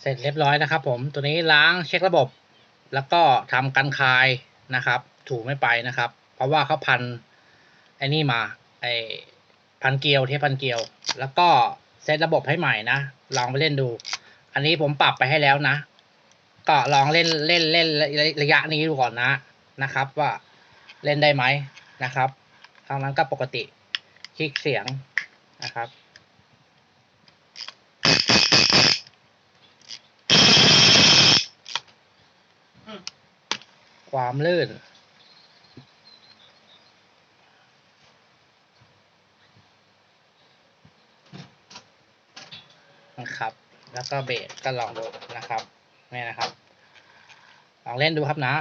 เสร็จเรียบร้อยนะครับ ผมตัวนี้ล้างเช็คระบบ แล้วก็ทำกันคายนะครับ ถูไม่ไปนะครับ เพราะว่าเขาพันไอ้นี่มาไอ้พันเกลียวเทปพันเกลียว แล้วก็เซตระบบให้ใหม่นะลองไปเล่นดู อันนี้ผมปรับไปให้แล้วนะ ก็ลองเล่นเล่นเล่นระยะนี้ดูก่อนนะนะครับ ว่าเล่นได้ไหมนะครับทางนั้นก็ปกติคลิกเสียงนะครับ ความลื่น นะครับ แล้วก็เบสก็ลองดูนะครับนี่นะครับ ลองเล่นดูครับนะ